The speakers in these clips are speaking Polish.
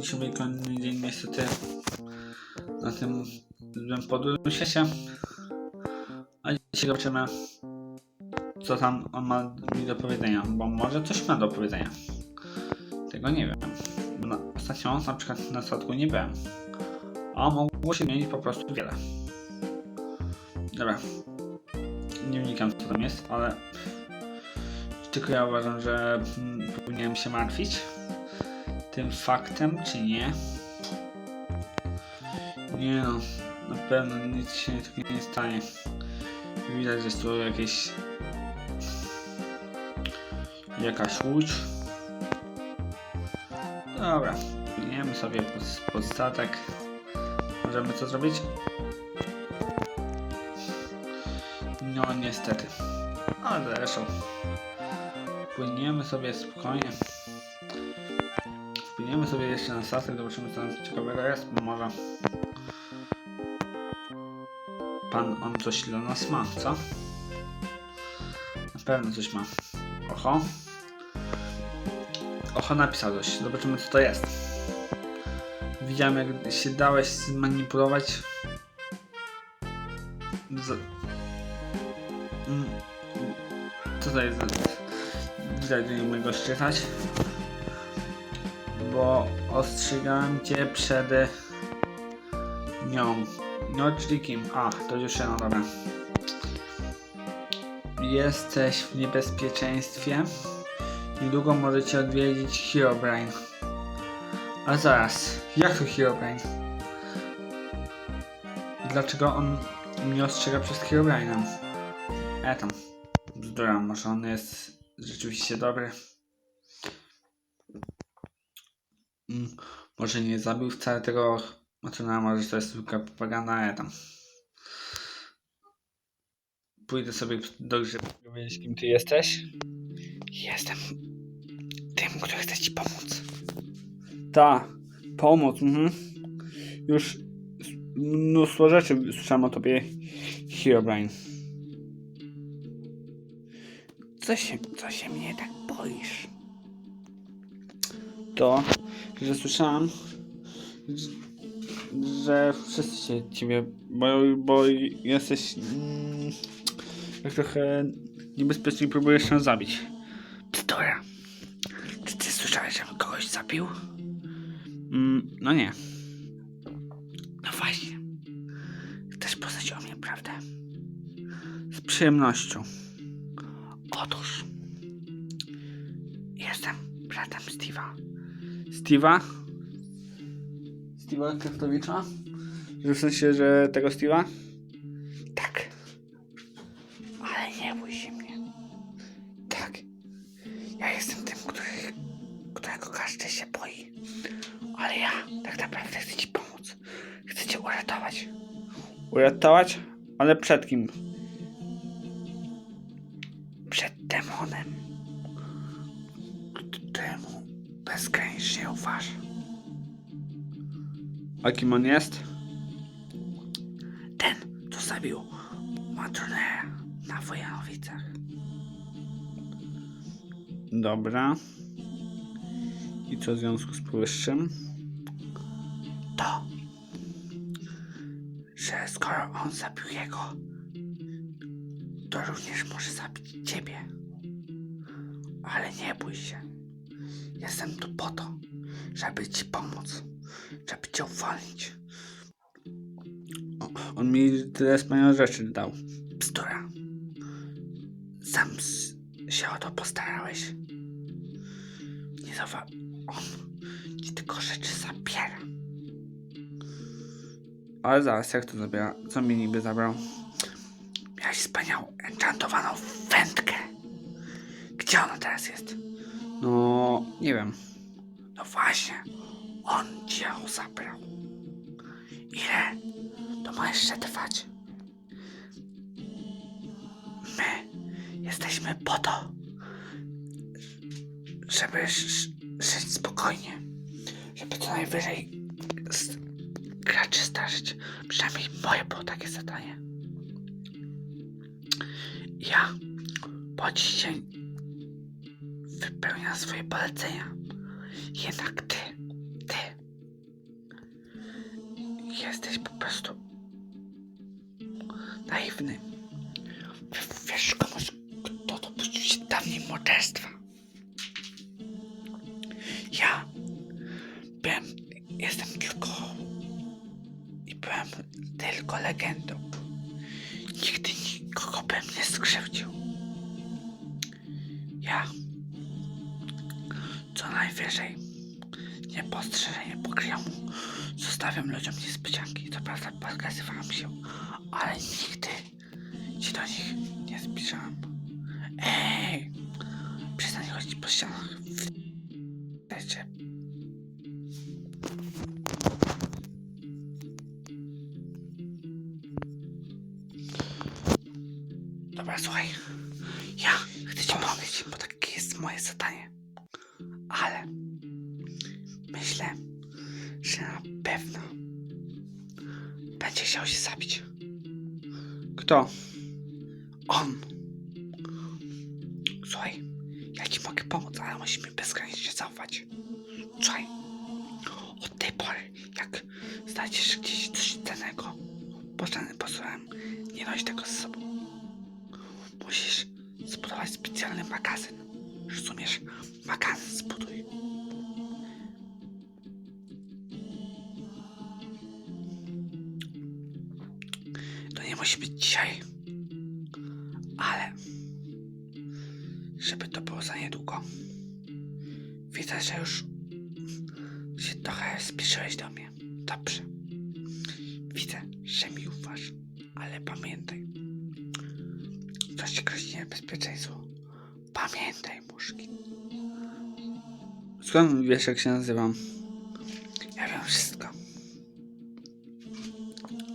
dzisiaj był kolejny dzień niestety na tym złym podróżu się. A dzisiaj zobaczymy co tam on ma mi do powiedzenia, bo może coś ma do powiedzenia. Tego nie wiem. Na, ostatnio na przykład na statku nie byłem. A mogło się zmienić po prostu wiele. Dobra. Nie wnikam co tam jest, ale tylko ja uważam, że mm, powinienem się martwić tym faktem, czy nie. Nie no, na pewno nic się takiego nie stanie. Widać, że jest tu jakieś jakaś łódź. Dobra, płyniemy sobie pod, statek. Możemy co zrobić? No niestety. Ale zresztą. Płyniemy sobie spokojnie. Płyniemy sobie jeszcze na statek, zobaczymy co tam ciekawego jest. Może pan on coś dla nas ma, co? Na pewno coś ma. Oho. Oho, napisał coś. Zobaczymy co to jest. Widziałem jak się dałeś zmanipulować. Z... Mm. Co to jest? Widać, że nie mogę go szczytać. Bo ostrzegałem cię przed nią. No, czyli kim? A, to już się, dobra. Jesteś w niebezpieczeństwie. Niedługo możecie odwiedzić Herobrine. A zaraz, jak to Herobrine? Dlaczego on mnie ostrzega przed Herobrine'em? E tam. Bzdura, może on jest rzeczywiście dobry. Mm, może nie zabił wcale tego Matrona, może to jest tylko propaganda, e tam. Pójdę sobie do gry, powiedzieć kim ty jesteś. Jestem tym, który chce ci pomóc. Ta, pomoc, mhm. Już mnóstwo rzeczy słyszałem o tobie, Herobrine. Co się, co się mnie tak boisz? To, że słyszałem, że, wszyscy się ciebie boją, bo jesteś mm, jak trochę niebezpiecznie próbujesz ją zabić. Bzdura. Czy ty słyszałeś, że kogoś zabił? Mm, no nie. No właśnie. Chcesz poznać o mnie prawdę? Z przyjemnością. Otóż. Jestem bratem Steve'a. Steve'a? Steve'a Kraftowicza? Że w sensie, że tego Steve'a? Tak. Ale nie bój się mnie. Tak. Ja jestem tym, który, którego każdy się boi. Ale ja tak naprawdę chcę ci pomóc. Chcę cię uratować. Uratować? Ale przed kim? Przed demonem, któremu bezgranicznie ufasz. A kim on jest? Ten, co zabił Matronera na Wojanowicach. Dobra. I co w związku z powyższym? To, że skoro on zabił jego, to również może zabić ciebie. Ale nie bój się. Jestem tu po to, żeby ci pomóc, żeby cię uwolnić. O, on mi tyle wspaniałych rzeczy dał. Bzdura. Sam się o to postarałeś. Nie zawa... On ci tylko rzeczy zabiera. Ale zaraz, jak to zabiera? Co mi niby zabrał? Miałeś wspaniałą, enchantowaną wędkę. Gdzie ona teraz jest? Nie wiem. No właśnie, on ci ją zabrał. Ile to ma jeszcze trwać? My jesteśmy po to, żeby żyć spokojnie. Żeby co najwyżej graczy starzyć. Przynajmniej moje było takie zadanie. Ja po dzień wypełnia swoje polecenia. Jednak ty, ty jesteś po prostu naiwny. Wiesz komuś, kto dopuścił się dawniej morderstwa. Ja byłem, jestem tylko i byłem tylko legendą. Nigdy nikogo bym nie skrzywdził. Ja co najwyżej niepostrzeżenie pokryją mu zostawiam ludziom niespodzianki. Co prawda pokazywałam się, ale nigdy się do nich nie zbliżałam. Ej! Przestań chodzić po ścianach. Wiecie. Dobra, słuchaj. Ja chcę ci pomóc, bo takie jest moje zadanie. Ale myślę, że na pewno będzie chciał się zabić. Kto? On. Słuchaj, ja ci mogę pomóc, ale musimy bezgranicznie zaufać. Słuchaj, od tej pory, jak znajdziesz gdzieś coś cennego, pożądanym posłem, nie noś tego ze sobą. Musisz zbudować specjalny magazyn. Rozumiesz? Magazyn zbuduj. To nie musi być dzisiaj, ale żeby to było za niedługo. Widzę, że już się trochę spieszyłeś do mnie. Dobrze. Widzę, że mi ufasz, ale pamiętaj, to ci grozi niebezpieczeństwo. Pamiętaj, muszki. Skąd wiesz jak się nazywam? Ja wiem wszystko.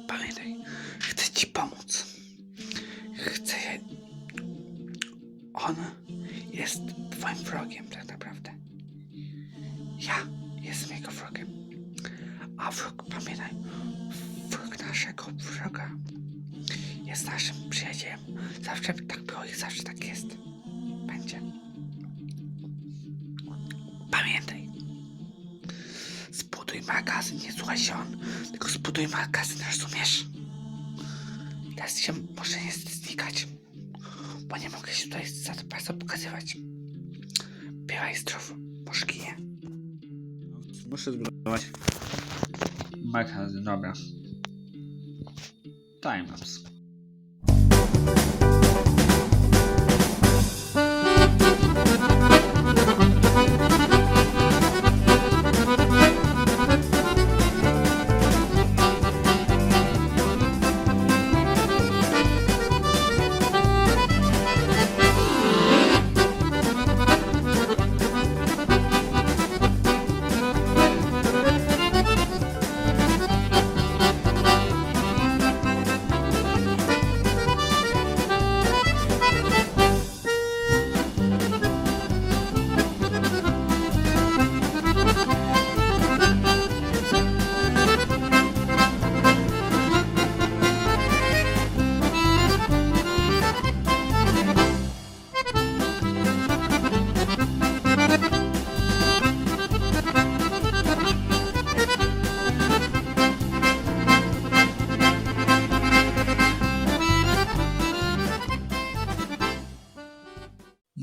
Pamiętaj, chcę ci pomóc. Chcę. On jest twoim wrogiem, tak naprawdę. Ja jestem jego wrogiem. A wróg, pamiętaj, wróg naszego wroga jest naszym przyjacielem. Zawsze tak było i zawsze tak jest. Będzie. Pamiętaj. Zbuduj magazyn, nie słuchaj się on, tylko zbuduj magazyn, rozumiesz? Teraz się muszę niestety znikać, bo nie mogę się tutaj za bardzo pokazywać. Bywaj zdrów, muszkinie. Muszę zbudować magazyn, dobra. Timelapse.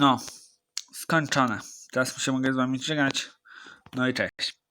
No, skończone. Teraz się mogę z wami żegnać. No i cześć.